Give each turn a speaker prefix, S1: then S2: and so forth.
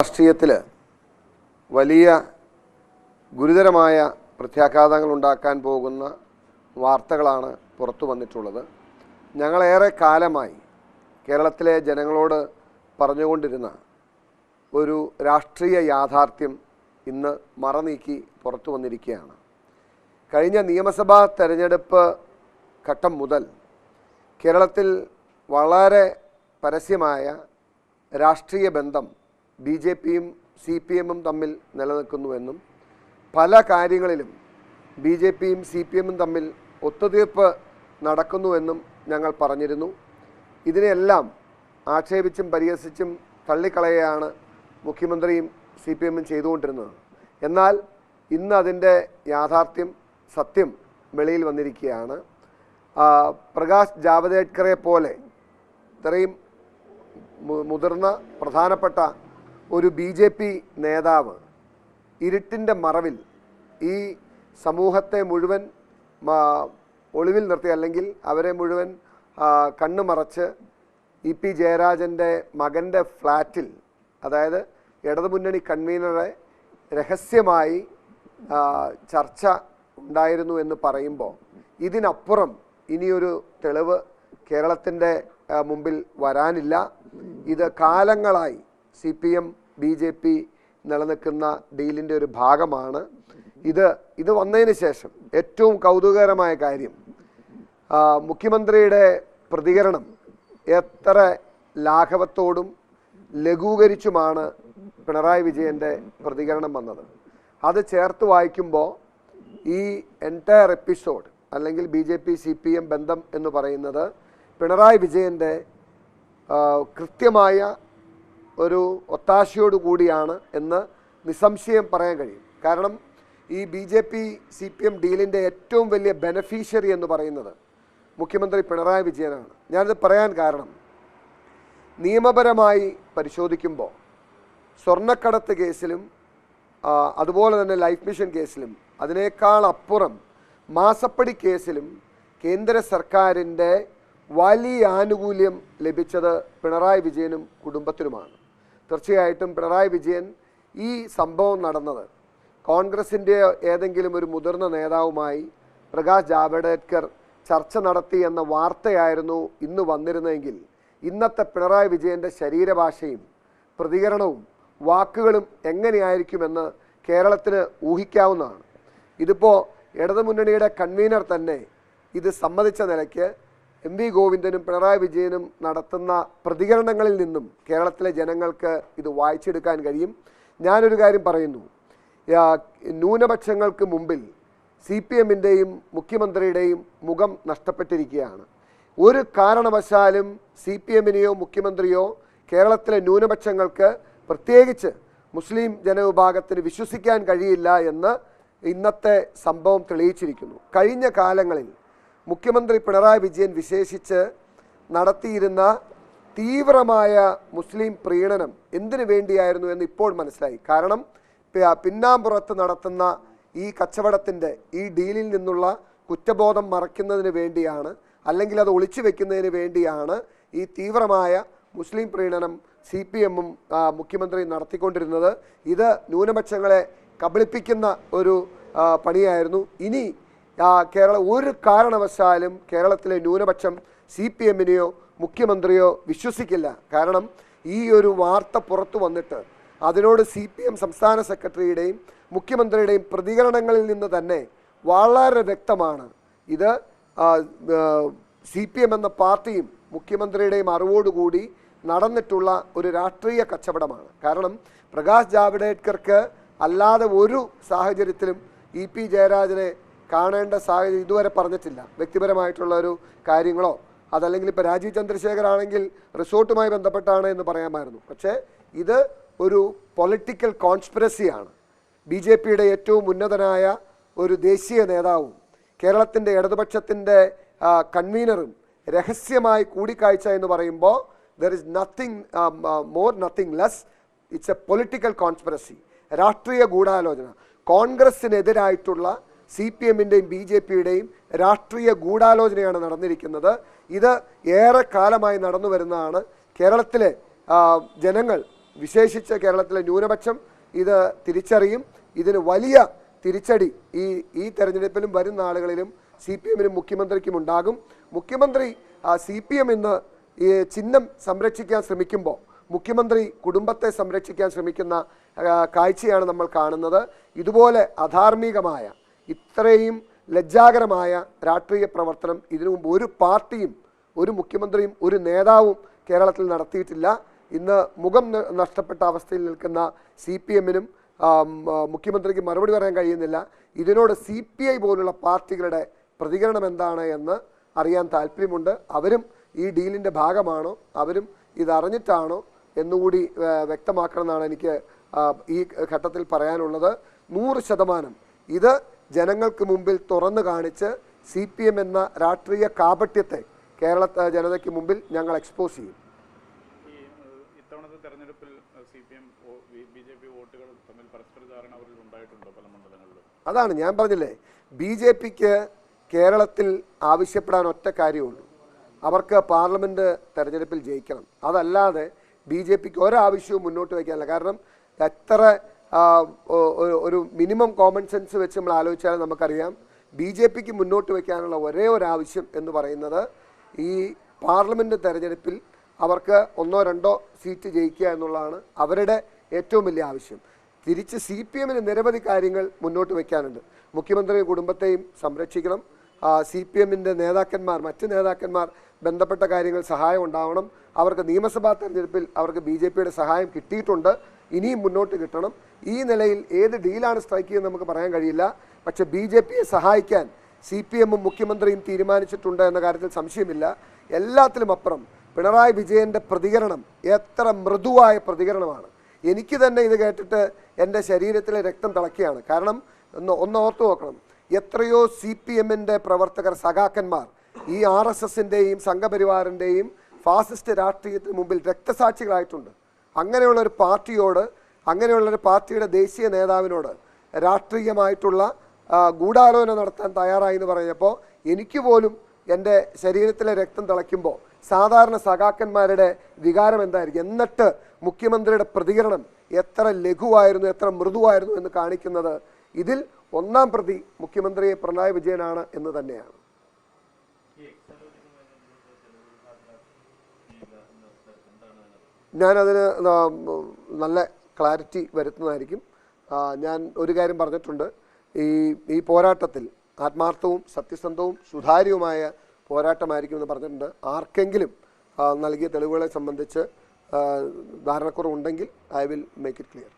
S1: രാഷ്ട്രീയത്തിൽ വലിയ ഗുരുതരമായ പ്രത്യാഘാതങ്ങൾ ഉണ്ടാക്കാൻ പോകുന്ന വാർത്തകളാണ് പുറത്തു വന്നിട്ടുള്ളത്. ഞങ്ങളേറെ കാലമായി കേരളത്തിലെ ജനങ്ങളോട് പറഞ്ഞുകൊണ്ടിരുന്ന ഒരു രാഷ്ട്രീയ യാഥാർത്ഥ്യം ഇന്ന് മറനീക്കി പുറത്തു വന്നിരിക്കുകയാണ്. കഴിഞ്ഞ നിയമസഭാ തെരഞ്ഞെടുപ്പ് ഘട്ടം മുതൽ കേരളത്തിൽ വളരെ പരസ്യമായ രാഷ്ട്രീയ ബന്ധം ബി ജെ പിയും സി പി എമ്മും തമ്മിൽ നിലനിൽക്കുന്നുവെന്നും പല കാര്യങ്ങളിലും ബി ജെ പിയും സി പി എമ്മും തമ്മിൽ ഒത്തുതീർപ്പ് നടക്കുന്നുവെന്നും ഞങ്ങൾ പറഞ്ഞിരുന്നു. ഇതിനെല്ലാം ആക്ഷേപിച്ചും പരിഹസിച്ചും തള്ളിക്കളയുകയാണ് മുഖ്യമന്ത്രിയും സി പി എമ്മും ചെയ്തുകൊണ്ടിരുന്നത്. എന്നാൽ ഇന്ന് അതിന്റെ യാഥാർത്ഥ്യം സത്യം വെളിയിൽ വന്നിരിക്കുകയാണ്. പ്രകാശ് ജാവദേക്കറെ പോലെ ഇത്രയും മുതിർന്ന പ്രധാനപ്പെട്ട ഒരു ബി ജെ പി നേതാവ് ഇരുട്ടിന്റെ മറവിൽ ഈ സമൂഹത്തെ മുഴുവൻ ഒളിവിൽ നിർത്തി അല്ലെങ്കിൽ അവരെ മുഴുവൻ കണ്ണു മറച്ച് ഇ പി ജയരാജന്റെ മകന്റെ ഫ്ലാറ്റിൽ അതായത് ഇടതുമുന്നണി കൺവീനറെ രഹസ്യമായി ചർച്ച ഉണ്ടായിരുന്നു എന്ന് പറയുമ്പോൾ ഇതിനപ്പുറം ഇനിയൊരു തെളിവ് കേരളത്തിന്റെ മുമ്പിൽ വരാനില്ല. ഇത് കാലങ്ങളായി C P M B J P നിലനിൽക്കുന്ന ഡീലിന്റെ ഒരു ഭാഗമാണ്. ഇത് ഇത് വന്നതിന് ശേഷം ഏറ്റവും കൗതുകകരമായ കാര്യം മുഖ്യമന്ത്രിയുടെ പ്രതികരണം എത്ര ലാഘവത്തോടും ലഘൂകരിച്ചുമാണ് പിണറായി വിജയന്റെ പ്രതികരണം വന്നത്. അത് ചേർത്ത് വായിക്കുമ്പോൾ ഈ എന്റയർ എപ്പിസോഡ് അല്ലെങ്കിൽ B J P C P M ബന്ധം എന്ന് പറയുന്നത് പിണറായി വിജയന്റെ കൃത്യമായ ഒരു ഒത്താശയോട് കൂടിയാണ് എന്ന് നിസ്സംശയം പറയാൻ കഴിയും. കാരണം ഈ B J P C P M ഡീലിന്റെ ഏറ്റവും വലിയ ബെനഫീഷ്യറി എന്ന് പറയുന്നത് മുഖ്യമന്ത്രി പിണറായി വിജയനാണ്. ഞാനിത് പറയാൻ കാരണം നിയമപരമായി പരിശോധിക്കുമ്പോൾ സ്വർണക്കടത്ത് കേസിലും അതുപോലെ തന്നെ ലൈഫ് മിഷൻ കേസിലും അതിനേക്കാൾ അപ്പുറം മാസപ്പടി കേസിലും കേന്ദ്ര സർക്കാരിന്റെ വലിയ ആനുകൂല്യം ലഭിച്ചത് പിണറായി വിജയനും കുടുംബത്തിനുമാണ്. തീർച്ചയായിട്ടും പിണറായി വിജയൻ ഈ സംഭവം നടന്നത് കോൺഗ്രസിന്റെ ഏതെങ്കിലും ഒരു മുതിർന്ന നേതാവുമായി പ്രകാശ് ജാവ്ദേക്കർ ചർച്ച നടത്തി എന്ന വാർത്തയായിരുന്നു ഇന്ന് വന്നിരുന്നതെങ്കിൽ ഇന്നത്തെ പിണറായി വിജയന്റെ ശരീരഭാഷയും പ്രതികരണവും വാക്കുകളും എങ്ങനെയായിരിക്കുമെന്ന് കേരളത്തിന് ഊഹിക്കാവുന്നതാണ്. ഇതിപ്പോൾ ഇടതുമുന്നണിയുടെ കൺവീനർ തന്നെ ഇത് സമ്മതിച്ച നിലയ്ക്ക് എം വി ഗോവിന്ദനും പിണറായി വിജയനും നടത്തുന്ന പ്രതികരണങ്ങളിൽ നിന്നും കേരളത്തിലെ ജനങ്ങൾക്ക് ഇത് വായിച്ചെടുക്കാൻ കഴിയും. ഞാനൊരു കാര്യം പറയുന്നു. ന്യൂനപക്ഷങ്ങൾക്ക് മുമ്പിൽ സി പി എമ്മിന്റെയും മുഖ്യമന്ത്രിയുടെയും മുഖം നഷ്ടപ്പെട്ടിരിക്കുകയാണ്. ഒരു കാരണവശാലും സി പി എമ്മിനെയോ മുഖ്യമന്ത്രിയോ കേരളത്തിലെ ന്യൂനപക്ഷങ്ങൾക്ക് പ്രത്യേകിച്ച് മുസ്ലിം ജനവിഭാഗത്തിന് വിശ്വസിക്കാൻ കഴിയില്ല എന്ന് ഇന്നത്തെ സംഭവം തെളിയിച്ചിരിക്കുന്നു. കഴിഞ്ഞ കാലങ്ങളിൽ മുഖ്യമന്ത്രി പിണറായി വിജയൻ വിശേഷിച്ച് നടത്തിയിരുന്ന തീവ്രമായ മുസ്ലിം പ്രീണനം എന്തിനു വേണ്ടിയായിരുന്നു എന്ന് ഇപ്പോൾ മനസ്സിലായി. കാരണം പിന്നാമ്പുറത്ത് നടത്തുന്ന ഈ കച്ചവടത്തിന്റെ ഈ ഡീലിൽ നിന്നുള്ള കുറ്റബോധം മറയ്ക്കുന്നതിന് വേണ്ടിയാണ് അല്ലെങ്കിൽ അത് ഒളിച്ചു വെക്കുന്നതിന് വേണ്ടിയാണ് ഈ തീവ്രമായ മുസ്ലിം പ്രീണനം സി പി എമ്മും മുഖ്യമന്ത്രി നടത്തിക്കൊണ്ടിരുന്നത്. ഇത് ന്യൂനപക്ഷങ്ങളെ കബളിപ്പിക്കുന്ന ഒരു പണിയായിരുന്നു. ഇനി കേരള ഒരു കാരണവശാലും കേരളത്തിലെ ന്യൂനപക്ഷം സി പി എമ്മിനെയോ മുഖ്യമന്ത്രിയോ വിശ്വസിക്കില്ല. കാരണം ഈ ഒരു വാർത്ത പുറത്തു വന്നിട്ട് അതിനോട് സി പി എം സംസ്ഥാന സെക്രട്ടറിയുടെയും മുഖ്യമന്ത്രിയുടെയും പ്രതികരണങ്ങളിൽ നിന്ന് തന്നെ വളരെ വ്യക്തമാണ്. ഇത് സി പി എം എന്ന പാർട്ടിയും മുഖ്യമന്ത്രിയുടെയും അറിവോടുകൂടി നടന്നിട്ടുള്ള ഒരു രാഷ്ട്രീയ കച്ചവടമാണ്. കാരണം പ്രകാശ് ജാവ്ദേക്കർക്ക് അല്ലാതെ ഒരു സാഹചര്യത്തിലും ഇ പി ജയരാജനെ കാണേണ്ട സാഹചര്യം ഇതുവരെ പറഞ്ഞിട്ടില്ല. വ്യക്തിപരമായിട്ടുള്ള ഒരു കാര്യങ്ങളോ അതല്ലെങ്കിൽ ഇപ്പോൾ രാജീവ് ചന്ദ്രശേഖർ ആണെങ്കിൽ റിസോർട്ടുമായി ബന്ധപ്പെട്ടാണ് എന്ന് പറയാമായിരുന്നു. പക്ഷേ ഇത് ഒരു പൊളിറ്റിക്കൽ കോൺസ്പിറസിയാണ് ബി ജെ പിയുടെ ഏറ്റവും ഉന്നതനായ ഒരു ദേശീയ നേതാവും കേരളത്തിന്റെ ഇടതുപക്ഷത്തിന്റെ കൺവീനറും രഹസ്യമായി കൂടിക്കാഴ്ച എന്ന് പറയുമ്പോൾ there is nothing more nothing less it's a political conspiracy രാഷ്ട്രീയ ഗൂഢാലോചന. കോൺഗ്രസിനെതിരായിട്ടുള്ള സി പി എമ്മിന്റെയും ബി ജെ പിയുടെയും രാഷ്ട്രീയ ഗൂഢാലോചനയാണ് നടന്നിരിക്കുന്നത്. ഇത് ഏറെ കാലമായി നടന്നു വരുന്നതാണ്. കേരളത്തിലെ ജനങ്ങൾ വിശേഷിച്ച് കേരളത്തിലെ ന്യൂനപക്ഷം ഇത് തിരിച്ചറിയും. ഇതിന് വലിയ തിരിച്ചടി ഈ ഈ തെരഞ്ഞെടുപ്പിലും വരും നാളുകളിലും സി പി എമ്മിനും മുഖ്യമന്ത്രിക്കും ഉണ്ടാകും. മുഖ്യമന്ത്രി സി പി എം ഇന്ന് ചിഹ്നം സംരക്ഷിക്കാൻ ശ്രമിക്കുമ്പോൾ മുഖ്യമന്ത്രി കുടുംബത്തെ സംരക്ഷിക്കാൻ ശ്രമിക്കുന്ന കാഴ്ചയാണ് നമ്മൾ കാണുന്നത്. ഇതുപോലെ അധാർമികമായ ഇത്രയും ലജ്ജാകരമായ രാഷ്ട്രീയ പ്രവർത്തനം ഇതിനു മുമ്പ് ഒരു പാർട്ടിയും ഒരു മുഖ്യമന്ത്രിയും ഒരു നേതാവും കേരളത്തിൽ നടത്തിയിട്ടില്ല. ഇന്ന് മുഖം നഷ്ടപ്പെട്ട അവസ്ഥയിൽ നിൽക്കുന്ന സി പി എമ്മിനും മുഖ്യമന്ത്രിക്ക് മറുപടി പറയാൻ കഴിയുന്നില്ല. ഇതിനോട് സി പി ഐ പോലുള്ള പാർട്ടികളുടെ പ്രതികരണം എന്താണ് എന്ന് അറിയാൻ താല്പര്യമുണ്ട്. അവരും ഈ ഡീലിന്റെ ഭാഗമാണോ? അവരും ഇതറിഞ്ഞിട്ടാണോ എന്നുകൂടി വ്യക്തമാക്കണമെന്നാണ് എനിക്ക് ഈ ഘട്ടത്തിൽ പറയാനുള്ളത്. നൂറ് ശതമാനം ഇത് ജനങ്ങൾക്ക് മുമ്പിൽ തുറന്നു കാണിച്ച് സി പി എം എന്ന രാഷ്ട്രീയ കാപട്യത്തെ കേരള ജനതയ്ക്ക് മുമ്പിൽ ഞങ്ങൾ എക്സ്പോസ് ചെയ്യും.
S2: ഈ ഏഹ്, ഇത്തവണത്തെ തെരഞ്ഞെടുപ്പിൽ C P M B J P വോട്ടുകൾ തമ്മിൽ പരസ്പര ധാരണ അവരിൽ ഉണ്ടായിട്ടുണ്ടോ പല മണ്ഡലങ്ങളിലും?
S1: അതാണ് ഞാൻ പറഞ്ഞില്ലേ ബി ജെ പിക്ക് കേരളത്തിൽ ആവശ്യപ്പെടാൻ ഒറ്റ കാര്യമുള്ളൂ. അവർക്ക് പാർലമെന്റ് തെരഞ്ഞെടുപ്പിൽ ജയിക്കണം. അതല്ലാതെ ബി ജെ പിക്ക് ഒരാവശ്യവും മുന്നോട്ട് വയ്ക്കാനില്ല. കാരണം എത്ര ഒരു മിനിമം കോമൺ സെൻസ് വെച്ച് നമ്മൾ ആലോചിച്ചാൽ നമുക്കറിയാം. ബി ജെ പിക്ക് മുന്നോട്ട് വയ്ക്കാനുള്ള ഒരേ ഒരു ആവശ്യം എന്ന് പറയുന്നത് ഈ പാർലമെന്റ് തെരഞ്ഞെടുപ്പിൽ അവർക്ക് ഒന്നോ രണ്ടോ സീറ്റ് ജയിക്കുക എന്നുള്ളതാണ് അവരുടെ ഏറ്റവും വലിയ ആവശ്യം. തിരിച്ച് സി പി എമ്മിന് നിരവധി കാര്യങ്ങൾ മുന്നോട്ട് വയ്ക്കാനുണ്ട് മുഖ്യമന്ത്രിയും കുടുംബത്തെയും സംരക്ഷിക്കണം. സി പി എമ്മിന്റെ നേതാക്കന്മാർ മറ്റ് നേതാക്കന്മാർ ബന്ധപ്പെട്ട കാര്യങ്ങൾ സഹായം ഉണ്ടാവണം. അവർക്ക് നിയമസഭാ തെരഞ്ഞെടുപ്പിൽ അവർക്ക് ബി സഹായം കിട്ടിയിട്ടുണ്ട്. ഇനിയും മുന്നോട്ട് കിട്ടണം. ഈ നിലയിൽ ഏത് ഡീലാണ് സ്ട്രൈക്ക് ചെയ്യുന്നത് നമുക്ക് പറയാൻ കഴിയില്ല. പക്ഷെ ബി ജെ പിയെ സഹായിക്കാൻ സി പി എമ്മും മുഖ്യമന്ത്രിയും തീരുമാനിച്ചിട്ടുണ്ട് എന്ന കാര്യത്തിൽ സംശയമില്ല. എല്ലാത്തിലും അപ്പുറം പിണറായി വിജയന്റെ പ്രതികരണം എത്ര മൃദുവായ പ്രതികരണമാണ്. എനിക്ക് തന്നെ ഇത് കേട്ടിട്ട് എന്റെ ശരീരത്തിലെ രക്തം തിളക്കുകയാണ്. കാരണം ഒന്ന് ഒന്ന് ഓർത്തു നോക്കണം. എത്രയോ സി പി എമ്മിന്റെ പ്രവർത്തകർ സഖാക്കന്മാർ ഈ ആർ എസ് എസിന്റെയും സംഘപരിവാറിന്റെയും ഫാസിസ്റ്റ് രാഷ്ട്രീയത്തിന് മുമ്പിൽ രക്തസാക്ഷികളായിട്ടുണ്ട്. അങ്ങനെയുള്ള ഒരു പാർട്ടിയോട് അങ്ങനെയുള്ള ഒരു പാർട്ടിയുടെ ദേശീയ നേതാവിനോട് രാഷ്ട്രീയമായിട്ടുള്ള ഗൂഢാലോചന നടത്താൻ തയ്യാറായി എന്ന് പറഞ്ഞപ്പോൾ എനിക്ക് പോലും എന്റെ ശരീരത്തിലെ രക്തം തിളയ്ക്കുമ്പോൾ സാധാരണ സഖാക്കന്മാരുടെ വികാരം എന്തായിരിക്കും? എന്നിട്ട് മുഖ്യമന്ത്രിയുടെ പ്രതികരണം എത്ര ലഘുവായിരുന്നു എത്ര മൃദുവായിരുന്നു എന്ന് കാണിക്കുന്നത് ഇതിൽ ഒന്നാം പ്രതി മുഖ്യമന്ത്രി പിണറായി വിജയനാണ് എന്ന് തന്നെയാണ്. ഞാനതിന് നല്ല ക്ലാരിറ്റി വരുത്തുന്നതായിരിക്കും. ഞാൻ ഒരു കാര്യം പറഞ്ഞിട്ടുണ്ട്. ഈ ഈ പോരാട്ടത്തിൽ ആത്മാർത്ഥവും സത്യസന്ധവും സുതാര്യവുമായ പോരാട്ടമായിരിക്കും എന്ന് പറഞ്ഞിട്ടുണ്ട്. ആർക്കെങ്കിലും നൽകിയ തെളിവുകളെ സംബന്ധിച്ച് ധാരണക്കുറവുണ്ടെങ്കിൽ I will make it clear.